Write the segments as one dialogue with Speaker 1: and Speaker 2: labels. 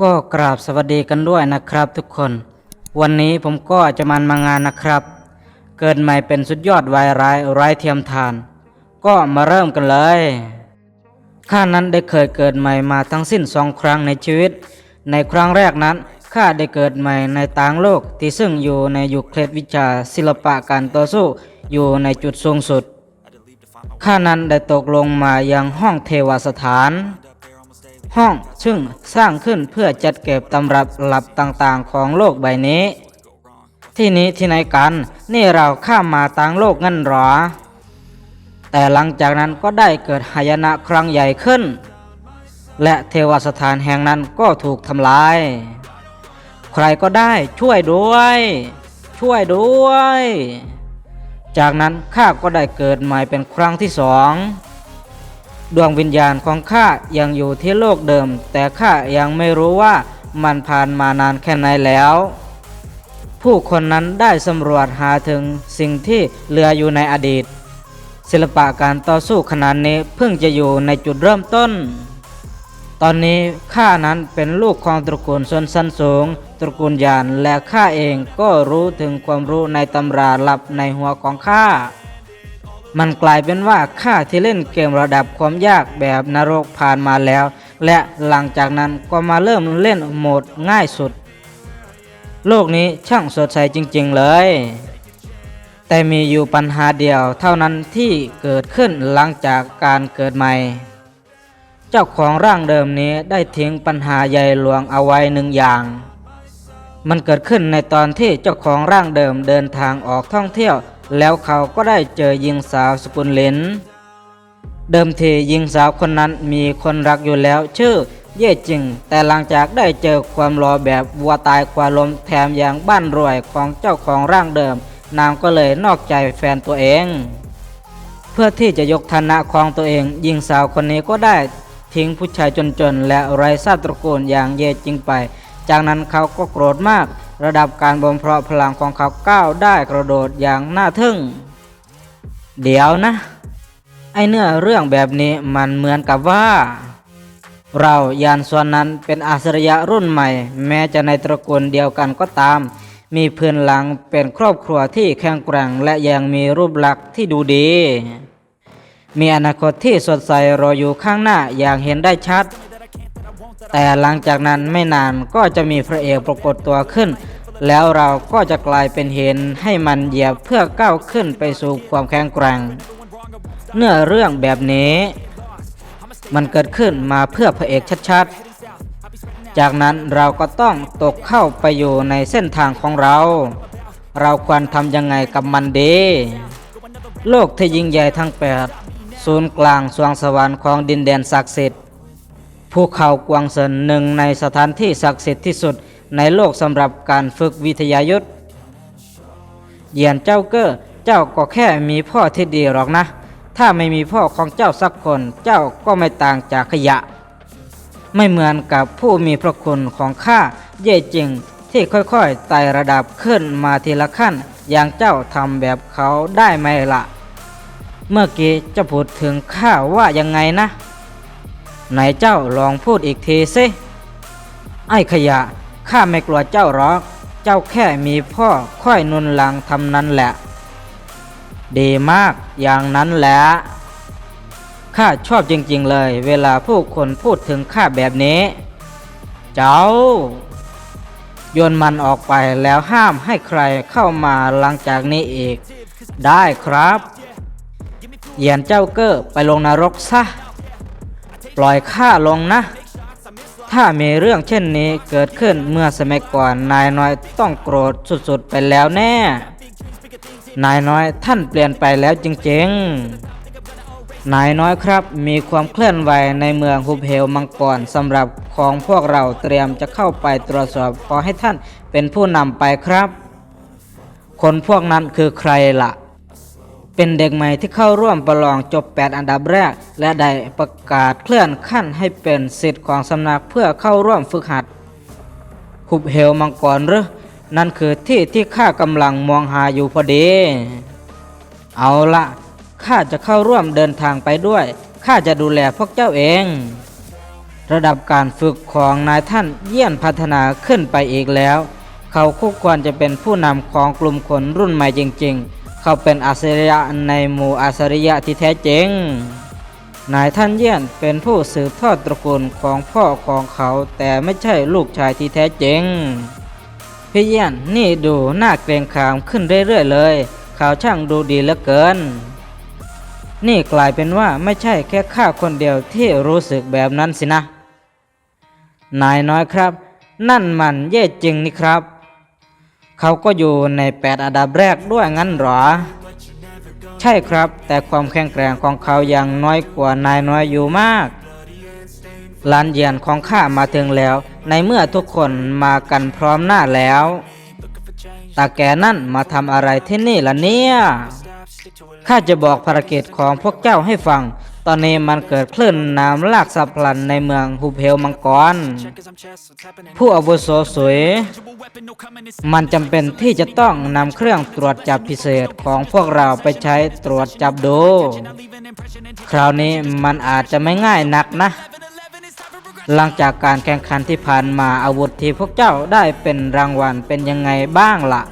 Speaker 1: ก็กราบสวัสดีกันด้วยนะครับทุกคน วันนี้ผมก็จะมันมางานนะครับ เกิดใหม่เป็นสุดยอดวายร้ายไร้เทียมทาน ก็มาเริ่มกันเลยข้านั้นได้เคยเกิดใหม่มาทั้งสิ้นสองครั้งในชีวิต ในครั้งแรกนั้นข้าได้เกิดใหม่ในต่างโลกที่ซึ่งอยู่ในยุคเคล็ดวิชาศิลปะการต่อสู้อยู่ในจุดสูงสุดข้านั้นได้ตกลงมายังห้องเทวสถาน ห้องซึ่งสร้างขึ้นเพื่อจัดเก็บตำรับหลับต่างๆของโลกใบนี้ ที่นี้ที่ไหนกัน นี่เราข้ามมาต่างโลกงั้นหรอ แต่หลังจากนั้นก็ได้เกิดหายนะครั้งใหญ่ขึ้น และเทวสถานแห่งนั้นก็ถูกทำลาย ใครก็ได้ช่วยด้วย ช่วยด้วย จากนั้นข้าก็ได้เกิดใหม่เป็นครั้งที่สอง ดวงวิญญาณของข้ายังอยู่ที่โลกเดิม แต่ข้ายังไม่รู้ว่ามันผ่านมานานแค่ไหนแล้ว ผู้คนนั้นได้สำรวจหาถึงสิ่งที่เหลืออยู่ในอดีต ศิลปะการต่อสู้ขนาดนี้เพิ่งจะอยู่ในจุดเริ่มต้น ตอนนี้ข้านั้นเป็นลูกของตระกูลชนชั้นสูง ตระกูลยานและข้าเองก็รู้ถึงความรู้ในตำราลับในหัวของข้า มันกลายเป็นว่าข้าที่เล่นเกมระดับความยากแบบนรกผ่านมาแล้ว และหลังจากนั้นก็มาเริ่มเล่นโหมดง่ายสุด โลกนี้ช่างสดใสจริงๆเลย แต่มีอยู่ปัญหาเดียวเท่านั้นที่เกิดขึ้นหลังจากการเกิดใหม่ เจ้าของร่างเดิมนี้ได้ทิ้งปัญหาใหญ่หลวงเอาไว้หนึ่งอย่างมันเกิดขึ้นในตอนที่เจ้าของร่างเดิมเดินทางออกท่องเที่ยว แล้วเขาก็ได้เจอหญิงสาวสกุลเลนเดิมทีหญิงสาวคนนั้นมีคนรักอยู่แล้วชื่อเย่จิง แต่หลังจากได้เจอความรอแบบวัวตายควาลมแถมอย่างบ้านรวยของเจ้าของร่างเดิม นางก็เลยนอกใจแฟนตัวเอง เพื่อที่จะยกฐานะของตัวเองหญิงสาวคนนี้ก็ได้ทิ้งผู้ชายจนๆ และไร้ทราตระกูลอย่างเย่จิงไป จากนั้นเขาก็โกรธมาก ระดับการบ่มเพาะพลังของเขาก้าวได้กระโดดอย่างน่าทึ่ง เดี๋ยวนะ ไอเนื้อเรื่องแบบนี้มันเหมือนกับว่า เรายานส่วนนั้นเป็นอาสรยะรุ่นใหม่ แม้จะในตระกูลเดียวกันก็ตาม มีพื้นหลังเป็นครอบครัวที่แข็งแกร่งและยังมีรูปลักษณ์ที่ดูดี มีอนาคตที่สดใสรออยู่ข้างหน้าอย่างเห็นได้ชัด แต่หลังจากนั้นไม่นานก็จะมีพระเอกปรากฏตัวขึ้น แล้วเราก็จะกลายเป็นเห็นให้มันเหยียบเพื่อก้าวขึ้นไปสู่ความแข็งแกร่ง เนื้อเรื่องแบบนี้ มันเกิดขึ้นมาเพื่อพระเอกชัดๆ จากนั้นเราก็ต้องตกเข้าไปอยู่ในเส้นทางของเรา เราควรทำยังไงกับมันดีโลกที่ยิ่งใหญ่ทั้งแปดศูนย์กลางสวงสวรรค์ของดินแดนศักดิ์สิทธิ์ ภูเขากวางเซินหนึ่งในสถานที่ศักดิ์สิทธิ์ที่สุดในโลกสำหรับการฝึกวิทยายุทธเหยียนเจ้าเก้อเจ้าก็แค่มีพ่อที่ดีหรอกนะ ถ้าไม่มีพ่อของเจ้าสักคนเจ้าก็ไม่ต่างจากขยะ ไม่เหมือนกับผู้มีพระคุณของข้าเย่จริงที่ค่อยๆไต่ระดับขึ้นมาทีละขั้น อย่างเจ้าทำแบบเขาได้ไหมล่ะ เมื่อกี้จะพูดถึงข้าว่ายังไงนะ ไหนเจ้าลองพูดอีกทีสิไอ้ขยะ ข้าไม่กลัวเจ้าหรอก เจ้าแค่มีพ่อค่อยนุนหลังทำนั้นแหละ ดีมากอย่างนั้นแหละ ข้าชอบจริงๆเลย เวลาผู้คนพูดถึงข้าแบบนี้ เจ้า โยนมันออกไปแล้วห้ามให้ใครเข้ามาหลังจากนี้อีก ได้ครับ เหยียนเจ้าเก้อไปลงนรกซะ ปล่อยข้าลงนะ ถ้ามีเรื่องเช่นนี้เกิดขึ้นเมื่อสมัยก่อนนายน้อยต้องโกรธสุดๆไปแล้วแน่ นายน้อยท่านเปลี่ยนไปแล้วจริงๆ นายน้อยครับมีความเคลื่อนไหวในเมืองฮุบเฮลมังกรสำหรับของพวกเราเตรียมจะเข้าไปตรวจสอบขอให้ท่านเป็นผู้นำไปครับ คนพวกนั้นคือใครล่ะ เป็นเด็กใหม่ที่เข้าร่วมประลองจบ 8 อันดับแรก และได้ประกาศเคลื่อนขั้นให้เป็นสิทธิ์ของสำนักเพื่อเข้าร่วมฝึกหัดหุบเหวมังกรหรือนั่นคือที่ที่ข้ากำลังมองหาอยู่พอดี เอาละข้าจะเข้าร่วมเดินทางไปด้วยข้าจะดูแลพวกเจ้าเอง ระดับการฝึกของนายท่านเยี่ยนพัฒนาขึ้นไปอีกแล้ว เขาคู่ควรจะเป็นผู้นำของกลุ่มคนรุ่นใหม่จริง ๆ เขาเป็นอัจฉริยะในหมู่อัจฉริยะที่แท้จริง นายท่านเยี่ยนเป็นผู้สืบทอดตระกูลของพ่อของเขาแต่ไม่ใช่ลูกชายที่แท้จริง พี่เยี่ยนนี่ดูหน่าเกรงขามขึ้นเรื่อยๆเลย เขาช่างดูดีเหลือเกิน นี่กลายเป็นว่าไม่ใช่แค่ข้าคนเดียวที่รู้สึกแบบนั้นสินะ นายน้อยครับ นั่นมันเย่จริงนี่ครับ เขาก็อยู่ในแปดอันดับแรกด้วยงั้นเหรอ ใช่ครับ แต่ความแข็งแกร่งของเขายังน้อยกว่านายน้อยอยู่มากลานเยียนของข้ามาถึงแล้ว ในเมื่อทุกคนมากันพร้อมหน้าแล้วตาแกนั่นมาทำอะไรที่นี่ล่ะเนี่ยข้าจะบอกภารกิจของพวกเจ้าให้ฟัง ตอนนี้มันเกิดคลื่นน้ำลากสับพลันในเมืองฮูเพลมังกร ผู้อาวุโสสวย มันจำเป็นที่จะต้องนำเครื่องตรวจจับพิเศษของพวกเราไปใช้ตรวจจับดู คราวนี้มันอาจจะไม่ง่ายนักนะ หลังจากการแข่งขันที่ผ่านมาอาวุธที่พวกเจ้าได้เป็นรางวัลเป็นยังไงบ้างล่ะ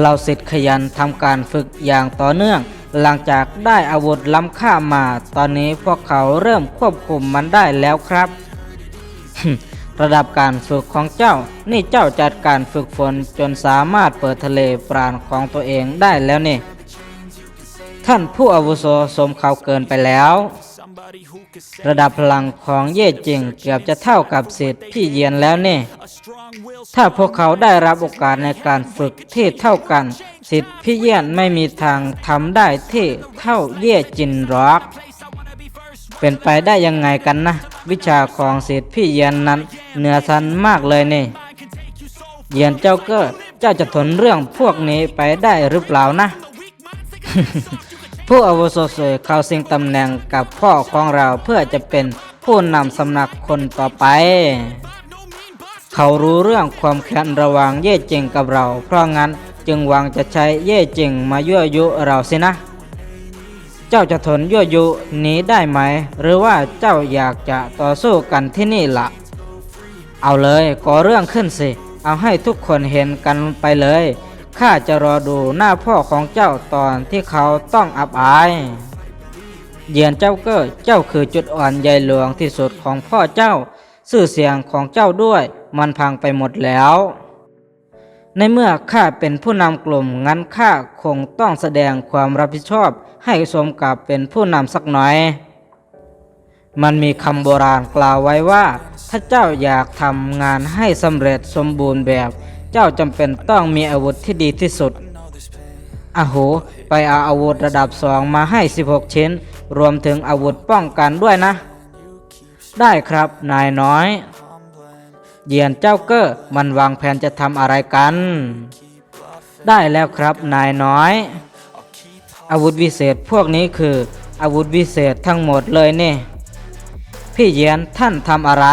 Speaker 1: เราสิทธิ์ขยันทำการฝึกอย่างต่อเนื่อง หลังจากได้อาวุธล้ำค่ามา ตอนนี้พวกเขาเริ่มควบคุมมันได้แล้วครับ ระดับการฝึกของเจ้า นี่เจ้าจัดการฝึกฝนจนสามารถเปิดทะเลปราณของตัวเองได้แล้วนี่ ท่านผู้อาวุโสสมเขาเกินไปแล้ว ระดับพลังของเย่จริงเกือบจะเท่ากับสิทธิ์พี่เยียนแล้วนี่ ถ้าพวกเขาได้รับโอกาสในการฝึกที่เท่ากัน สิทธิ์พี่เยียนไม่มีทางทำได้ที่เท่าเย่จินหรอก เป็นไปได้ยังไงกันนะ วิชาของสิทธิ์พี่เยียนนั้นเหนือชั้นมากเลยนี่ เยียนเจ้าเก็เจ้าจะทนเรื่องพวกนี้ไปได้หรือเปล่านะ ผู้อาวุโสสวยเข้าสิงตำแหน่งกับพ่อของเราเพื่อจะเป็นผู้นำสำนักคนต่อไป เขารู้เรื่องความแค้นระหว่างเย่เจงกับเรา เพราะงั้น จึงหวังจะใช้เย่เจงมายั่วยุเราสินะ เจ้าจะทนยั่วยุนี้ได้ไหม หรือว่าเจ้าอยากจะต่อสู้กันที่นี่ละเอาเลยก่อเรื่องขึ้นสิ เอาให้ทุกคนเห็นกันไปเลย ข้าจะรอดูหน้าพ่อของเจ้าตอนที่เขาต้องอับอายเยียนเจ้าเก้อเจ้าคือจุดอ่อนใหญ่หลวงที่สุดของพ่อเจ้า ชื่อเสียงของเจ้าด้วย มันพังไปหมดแล้ว ในเมื่อข้าเป็นผู้นำกลุ่มงั้นข้าคงต้องแสดงความรับผิดชอบ ให้สมกับเป็นผู้นำสักหน่อย มันมีคำโบราณกล่าวไว้ว่า ถ้าเจ้าอยากทำงานให้สำเร็จสมบูรณ์แบบ เจ้าจำเป็นต้องมีอาวุธที่ดีที่สุดอาโห ไปเอาอาวุธระดับสองมาให้ 16 ชิ้น รวมถึงอาวุธป้องกันด้วยนะ ได้ครับนายน้อย เยียนเจ้าเก้อมันวางแผนจะทำอะไรกัน ได้แล้วครับนายน้อย อาวุธวิเศษพวกนี้คือ อาวุธวิเศษทั้งหมดเลยนี่ พี่เยียนท่านทำอะไร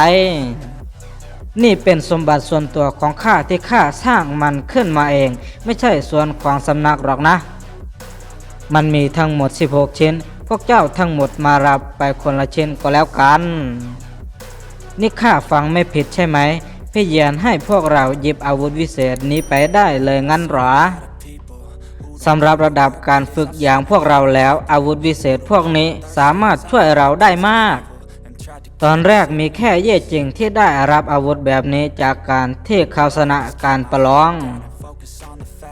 Speaker 1: นี่เป็นสมบัติส่วนตัวของข้าที่ข้าสร้างมันขึ้นมาเอง ไม่ใช่ส่วนของสำนักหรอกนะ มันมีทั้งหมด 16 ชิ้น พวกเจ้าทั้งหมดมารับไปคนละชิ้นก็แล้วกัน นี่ข้าฟังไม่ผิดใช่ไหม พี่เยียนให้พวกเราหยิบอาวุธวิเศษนี้ไปได้เลยงั้นหรอสำหรับระดับการฝึกอย่างพวกเราแล้ว อาวุธวิเศษพวกนี้สามารถช่วยเราได้มาก ตอนแรกมีแค่เย่จริงที่ได้รับอาวุธแบบนี้จากการที่เขาชนะการประลอง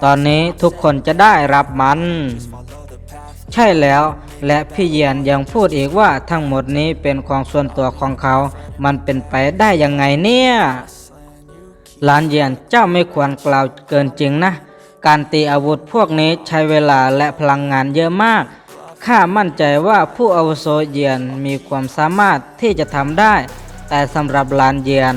Speaker 1: ตอนนี้ทุกคนจะได้รับมัน ใช่แล้ว และพี่เยียนยังพูดอีกว่าทั้งหมดนี้เป็นของส่วนตัวของเขา มันเป็นไปได้ยังไงเนี่ย หลานเยียนเจ้าไม่ควรกล่าวเกินจริงนะ การตีอาวุธพวกนี้ใช้เวลาและพลังงานเยอะมาก ข้ามั่นใจว่าผู้อาวุโสเยียนมีความสามารถที่จะทำได้ แต่สำหรับหลานเยียน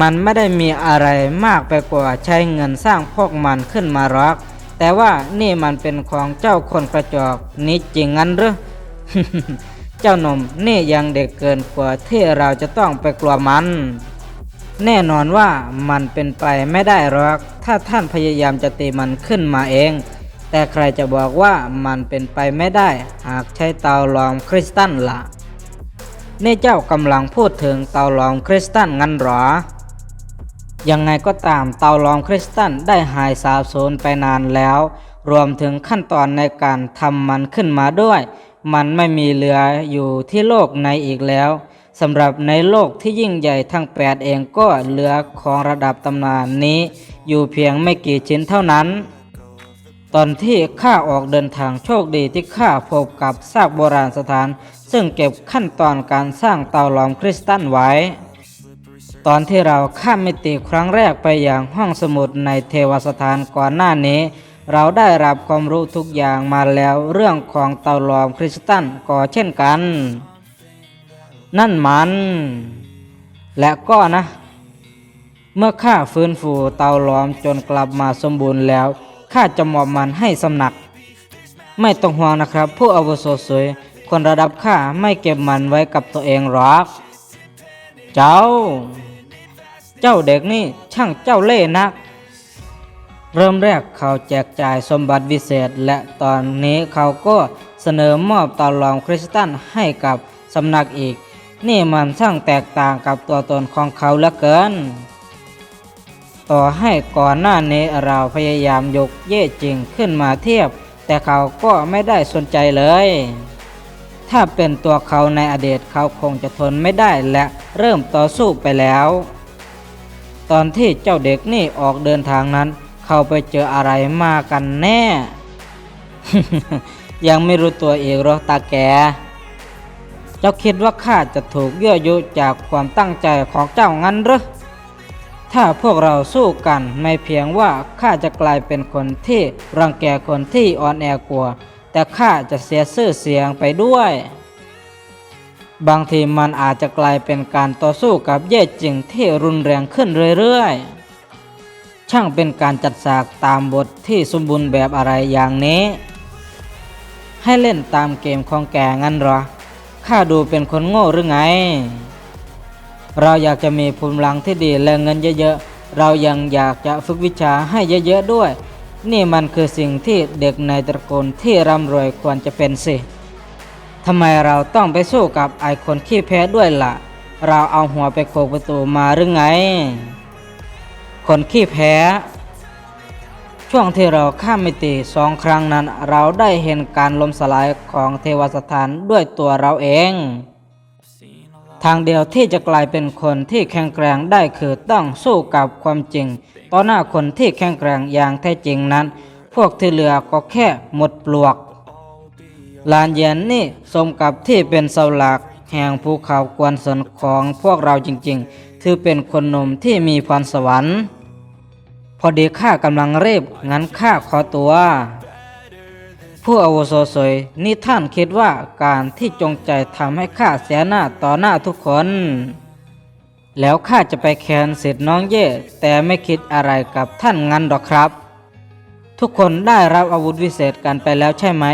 Speaker 1: มันไม่ได้มีอะไรมากไปกว่าใช้เงินสร้างพวกมันขึ้นมารอก แต่ว่านี่มันเป็นของเจ้าคนกระจอกนี่จริงงั้นหรือเจ้าหนุ่มนี่ยังเด็กเกินกว่าที่เราจะต้องไปกลัวมัน แน่นอนว่ามันเป็นไปไม่ได้หรอก ถ้าท่านพยายามจะตีมันขึ้นมาเอง แต่ใครจะบอกว่ามันเป็นไปไม่ได้ หากใช้เตาหลอมคริสตัลล่ะนี่เจ้ากำลังพูดถึงเตาหลอมคริสตัลงั้นหรอ ยังไงก็ตามเตาหลอมคริสตัลได้หายสาบสูญไปนานแล้ว รวมถึงขั้นตอนในการทำมันขึ้นมาด้วย มันไม่มีเหลืออยู่ที่โลกในอีกแล้วสำหรับในโลกที่ยิ่งใหญ่ทั้งแปดเองก็เหลือของระดับตำนานนี้ อยู่เพียงไม่กี่ชิ้นเท่านั้น ตอนที่ข้าออกเดินทางโชคดีที่ข้าพบกับซากโบราณสถาน ซึ่งเก็บขั้นตอนการสร้างเตาหลอมคริสตัลไว้ ตอนที่เราข้ามมิติครั้งแรกไปอย่างห้องสมุดในเทวสถานก่อนหน้านี้ เราได้รับความรู้ทุกอย่างมาแล้วเรื่องของเตาหลอมคริสตัลก็เช่นกัน นั่นมัน และก็นะ เมื่อข้าฟื้นฟูเตาหลอมจนกลับมาสมบูรณ์แล้วข้าจะมอบมันให้สำนัก ไม่ต้องห่วงนะครับ ผู้อาวุโสสวยคนระดับข้าไม่เก็บมันไว้กับตัวเองหรอก เจ้า เจ้าเด็กนี่ช่างเจ้าเล่ห์นัก เริ่มแรกเขาแจกจ่ายสมบัติวิเศษ และตอนนี้เขาก็เสนอมอบตาลอมคริสตัลให้กับสำนักอีก นี่มันช่างแตกต่างกับตัวตนของเขาเหลือเกิน ต่อให้ก่อนหน้านี้เราพยายามยกเย่จริงขึ้นมาเทียบ แต่เขาก็ไม่ได้สนใจเลย ถ้าเป็นตัวเขาในอดีตเขาคงจะทนไม่ได้และเริ่มต่อสู้ไปแล้ว ตอนที่เจ้าเด็กนี่ออกเดินทางนั้น เขาไปเจออะไรมากันแน่ ยังไม่รู้ตัวเอีกหรอตาแก เจ้าคิดว่าข้าจะถูกยั่วยุจากความตั้งใจของเจ้างั้นหรือถ้าพวกเราสู้กันไม่เพียงว่าข้าจะกลายเป็นคนที่รังแกคนที่อ่อนแอกว่าแต่ข้าจะเสียชื่อเสียงไปด้วย บางทีมันอาจจะกลายเป็นการต่อสู้กับเย่จริงที่รุนแรงขึ้นเรื่อยๆ ช่างเป็นการจัดฉากตามบทที่สมบูรณ์แบบอะไรอย่างนี้ ให้เล่นตามเกมของแกงั้นเหรอ ข้าดูเป็นคนโง่หรือไง เราอยากจะมีภูมิหลังที่ดีและเงินเยอะๆ เรายังอยากจะฝึกวิชาให้เยอะๆด้วย นี่มันคือสิ่งที่เด็กในตระกูลที่ร่ำรวยควรจะเป็นสิ ทำไมเราต้องไปสู้กับไอคนขี้แพ้ด้วยละ่ะ เราเอาหัวไปโขกประตูมาหรือไง คนขี้แพ้ ช่วงที่เราข้ามมิติสองครั้งนั้น เราได้เห็นการล้มสลายของเทวสถานด้วยตัวเราเอง ทางเดียวที่จะกลายเป็นคนที่แข็งแกร่งได้คือต้องสู้กับความจริง ต่อหน้าคนที่แข็งแกร่งอย่างแท้จริงนั้น พวกที่เหลือก็แค่หมดปลวก ลานเย็นนี่สมกับที่เป็นเสาหลักแห่งภูเขากวนสนของพวกเราจริงๆ ถือเป็นคนหนุ่มที่มีพรสวรรค์ พอดีข้ากำลังเรีบงั้นข้าขอตัว ผู้อาวุโสสวยนี่ท่านคิดว่าการที่จงใจทำให้ข้าเสียหน้าต่อหน้าทุกคน แล้วข้าจะไปแคนสิทธิ์น้องเย่แต่ไม่คิดอะไรกับท่านงั้นหรอกครับ ทุกคนได้รับอาวุธวิเศษกันไปแล้วใช่ไหม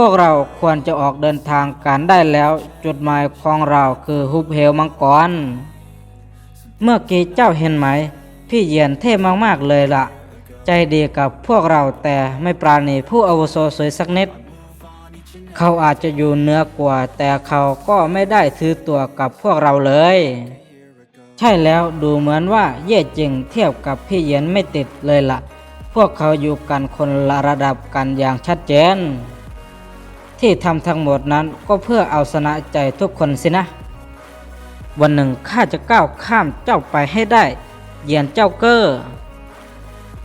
Speaker 1: พวกเราควรจะออกเดินทางกันได้แล้ว จุดหมายของเราคือฮุบเหวมังกร เมื่อกี้เจ้าเห็นไหม พี่เยียนเท่มากๆเลยล่ะ ใจดีกับพวกเราแต่ไม่ปราณีผู้อาวุโสสวยสักนิด เขาอาจจะอยู่เหนือกว่า แต่เขาก็ไม่ได้ถือตัวกับพวกเราเลย ใช่แล้วดูเหมือนว่าเย่จริงเทียบกับพี่เยียนไม่ติดเลยล่ะ พวกเขาอยู่กันคนละระดับกันอย่างชัดเจน ที่ทำทั้งหมดนั้นก็เพื่อเอาชนะใจทุกคนสินะ วันหนึ่งข้าจะก้าวข้ามเจ้าไปให้ได้ เยียนเจ้าเกอร์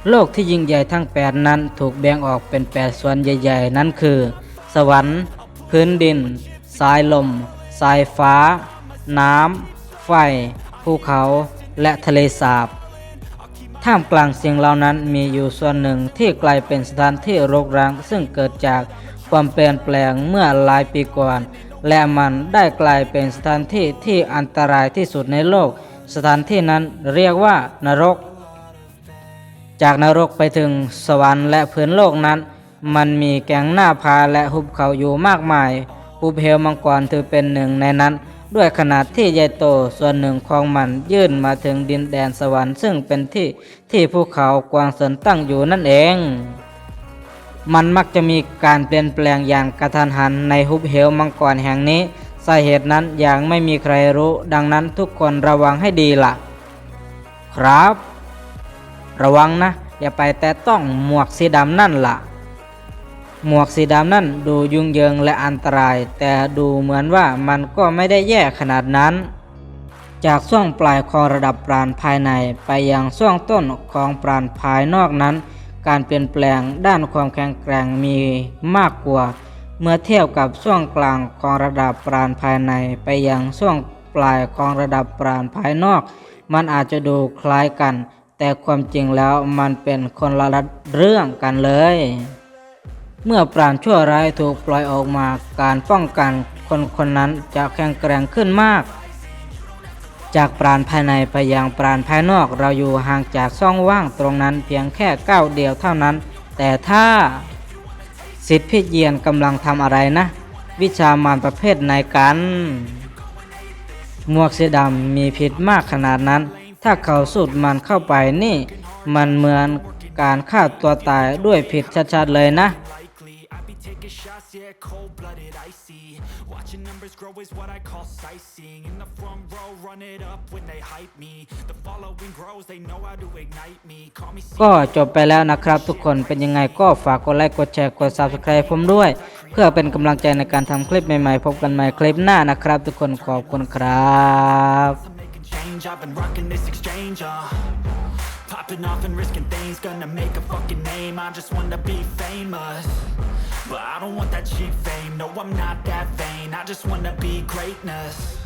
Speaker 1: โลกที่ยิ่งใหญ่ทั้งแปดนั้นถูกแบ่งออกเป็นแปดส่วนใหญ่ ๆ นั้นคือ สวรรค์ พื้นดิน สายลม สายฟ้า น้ำ ไฟ ภูเขา และทะเลสาบ ท่ามกลางสิ่งเหล่านั้นมีอยู่ส่วนหนึ่งที่กลายเป็นสถานที่รกร้างซึ่งเกิดจาก ความเปลี่ยนแปลงเมื่อหลายปีก่อน และมันได้กลายเป็นสถานที่ที่อันตรายที่สุดในโลก สถานที่นั้นเรียกว่านรก จากนรกไปถึงสวรรค์และพื้นโลกนั้น มันมีแก่งหน้าผาและหุบเขาอยู่มากมายหุบเหวมังกรถือเป็นหนึ่งในนั้น ด้วยขนาดที่ใหญ่โตส่วนหนึ่งของมันยื่นมาถึงดินแดนสวรรค์ซึ่งเป็นที่ที่ภูเขากวางสนตั้งอยู่นั่นเอง มันมักจะมีการเปลี่ยนแปลงอย่างกระทันหันในหุบเหวมังกรแห่งนี้ สาเหตุนั้นยังไม่มีใครรู้ ดังนั้นทุกคนระวังให้ดีล่ะ ครับ ระวังนะ อย่าไปแตะต้องหมวกสีดำนั่นล่ะ หมวกสีดำนั่นดูยุ่งเหยิงและอันตราย แต่ดูเหมือนว่ามันก็ไม่ได้แย่ขนาดนั้น จากช่วงปลายของระดับปราณภายในไปยังช่วงต้นของปราณภายนอกนั้น การเปลี่ยนแปลงด้านความแข็งแกร่งมีมากกว่า เมื่อเทียบกับช่วงกลางของระดับปราณภายในไปยังช่วงปลายของระดับปราณภายนอก มันอาจจะดูคล้ายกัน แต่ความจริงแล้วมันเป็นคนละเรื่องกันเลย เมื่อปราณชั่วร้ายถูกปล่อยออกมาการป้องกันคนคนนั้นจะแข็งแกร่งขึ้นมาก จากปราณภายในไปยังปราณภายนอกเราอยู่ห่างจากช่องว่างตรงนั้นเพียงแค่ก้าวเดียวเท่านั้น แต่ถ้าสิทธิพิเยียนกำลังทำอะไรนะ วิชามารประเภทไหนกัน หมวกสีดำมีพิษมากขนาดนั้น ถ้าเขาสูดมันเข้าไปนี่ มันเหมือนการฆ่าตัวตายด้วยผิดชัดๆเลยนะ
Speaker 2: Watching numbers grow is what I call sightseeing In the front row, run it up when they hype me The following grows, they know how to ignite me Call me
Speaker 1: ก็จบไปแล้วนะครับทุกคนเป็นยังไงก็ฝากกดไลค์กดแชร์กด Subscribe ผมด้วย เพื่อเป็นกำลังใจในการทำคลิปใหม่ๆ พบกันใหม่คลิปหน้านะครับ ทุกคนขอบคุณครับ
Speaker 2: I'm making change, I've been rocking this exchange, uh Popping off and risking things, gonna make a fucking name I just wanna be famous But I don't want that cheap fame, no I'm not that vain. I just wanna be greatness